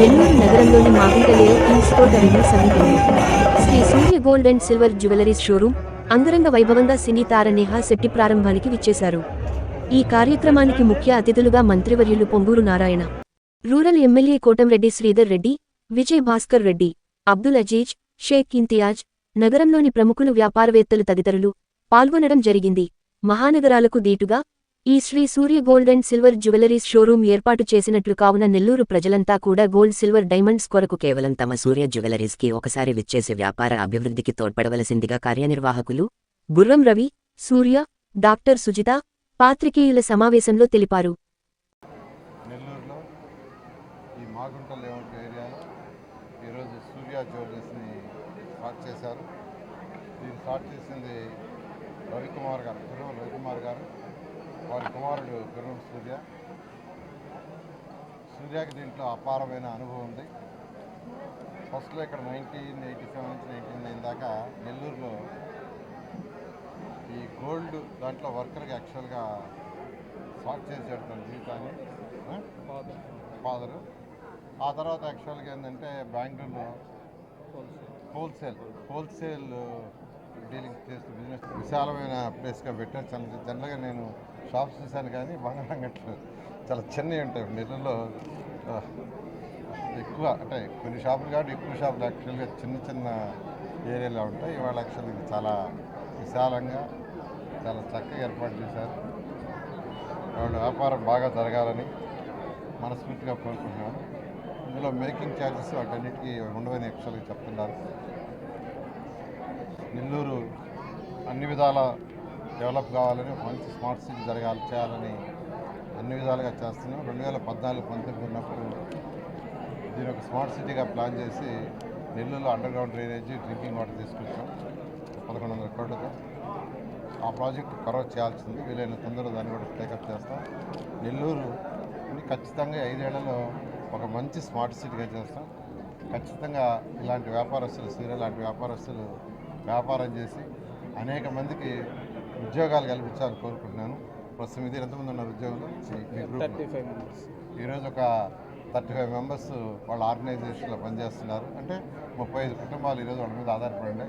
నెల్లూరు నగరంలోని మాగుంటలే Kings Avenue సమీపంలో. Sri Surya gold and silver jewelleries showroom అంగరంగ వైభవంగా సినీ తార నేహా శెట్టి ప్రారంభానికి విచ్చేశారు. ఈ కార్యక్రమానికి ముఖ్య అతిథులుగా మంత్రివర్యులు పొంగూరు నారాయణ రూరల్ ఎమ్మెల్యే కోటంరెడ్డి శ్రీధర్ రెడ్డి విజయ్ భాస్కర్ రెడ్డి అబ్దుల్ అజీజ్ షేక్ ఇంతియాజ్ నగరంలోని ప్రముఖులు వ్యాపారవేత్తలు తదితరులు పాల్గొనడం జరిగింది. మహానగరాలకు దీటుగా ఈ Sri Surya gold and silver jewelleries showroom ఏర్పాటు చేసినట్లు కావున నెల్లూరు ప్రజలంతా కూడా గోల్డ్ సిల్వర్ డైమండ్స్ కొరకు కేవలం తమ సూర్య జ్యువెలరీస్కి ఒకసారి విచ్చేసే వ్యాపార అభివృద్ధికి తోడ్పడవలసిందిగా కార్యనిర్వాహకులు గుర్రం రవి సూర్య డాక్టర్ సుజిత పాత్రికేయుల సమావేశంలో తెలిపారు. రవికుమార్ గారు రవికుమార్ గారు. వారి కుమారుడు గుర్రం సూర్య. సూర్యకి దీంట్లో అపారమైన అనుభవం ఉంది. ఫస్ట్లో ఇక్కడ నైన్టీన్ ఎయిటీ సెవెన్ నుంచి నైన్టీన్ నైన్ దాకా నెల్లూరులో ఈ గోల్డ్ దాంట్లో వర్కర్కి యాక్చువల్గా స్టార్ట్ చేశాడు తన జీవితాన్ని. ఫాదరు. ఆ తర్వాత యాక్చువల్గా ఏంటంటే బెంగళూరులో హోల్సేల్. హోల్సేల్ డీలింగ్ చేస్తూ బిజినెస్ విశాలమైన ప్లేస్గా పెట్టారు చాలా జనరల్గా నేను షాప్స్ చూశాను కానీ బంగారం గట్లు చాలా చిన్నవి ఉంటాయి. నెల్లూరులో ఎక్కువ అంటే కొన్ని షాపులు కాబట్టి ఎక్కువ షాపులు యాక్చువల్గా చిన్న చిన్న ఏరియాలో ఉంటాయి. ఇవాళ యాక్చువల్గా ఇది చాలా విశాలంగా చాలా చక్కగా ఏర్పాటు చేశారు. వాళ్ళ వ్యాపారం బాగా జరగాలని మనస్ఫూర్తిగా కోరుకుంటున్నాను. ఇందులో మేకింగ్ ఛార్జెస్ వాటన్నిటికీ ఉండవని యాక్చువల్గా చెప్తున్నారు. నెల్లూరు అన్ని విధాల డెవలప్ కావాలని మంచి స్మార్ట్ సిటీ జరగాలి చేయాలని అన్ని విధాలుగా చేస్తున్నాం. రెండు వేల పద్నాలుగు పంతొమ్మిది ఉన్నప్పుడు దీని ఒక స్మార్ట్ సిటీగా ప్లాన్ చేసి నెల్లూరులో underground drainage drinking water తీసుకొచ్చాం. పదకొండు వందల కోట్లతో. ఆ ప్రాజెక్ట్ కవర్ చేయాల్సింది. వీలైన తొందరగా దాన్ని కూడా టేకప్ చేస్తాం. నెల్లూరు ఖచ్చితంగా ఐదేళ్ళలో ఒక మంచి స్మార్ట్ సిటీగా చేస్తాం. ఖచ్చితంగా ఇలాంటి వ్యాపారస్తులు సీరియల్ లాంటి వ్యాపారస్తులు వ్యాపారం చేసి అనేక మందికి ఉద్యోగాలు కల్పించాలని కోరుకుంటున్నాను. ప్రస్తుతం ఇది ఎంతమంది ఉన్నారు ఉద్యోగులు? ఈరోజు ఒక థర్టీ ఫైవ్ మెంబర్స్ వాళ్ళ ఆర్గనైజేషన్లో పనిచేస్తున్నారు. అంటే ముప్పై ఐదు కుటుంబాలు ఈరోజు వాళ్ళ మీద ఆధారపడి